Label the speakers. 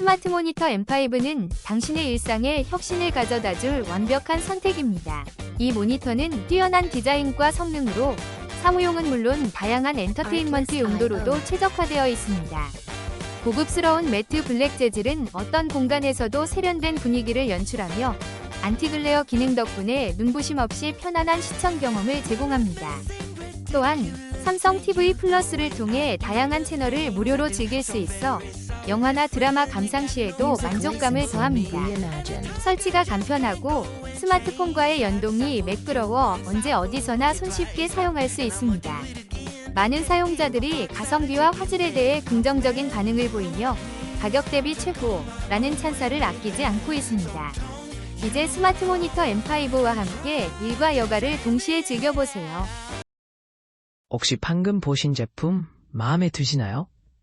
Speaker 1: 스마트 모니터 M5는 당신의 일상에 혁신을 가져다 줄 완벽한 선택입니다. 이 모니터는 뛰어난 디자인과 성능으로 사무용은 물론 다양한 엔터테인먼트 용도로도 최적화되어 있습니다. 고급스러운 매트 블랙 재질은 어떤 공간에서도 세련된 분위기를 연출하며 안티글레어 기능 덕분에 눈부심 없이 편안한 시청 경험을 제공합니다. 또한 삼성 TV 플러스를 통해 다양한 채널을 무료로 즐길 수 있어 영화나 드라마 감상 시에도 만족감을 더합니다. 설치가 간편하고 스마트폰과의 연동이 매끄러워 언제 어디서나 손쉽게 사용할 수 있습니다. 많은 사용자들이 가성비와 화질에 대해 긍정적인 반응을 보이며 가격 대비 최고라는 찬사를 아끼지 않고 있습니다. 이제 스마트 모니터 M5와 함께 일과 여가를 동시에 즐겨보세요.
Speaker 2: 혹시 방금 보신 제품 마음에 드시나요?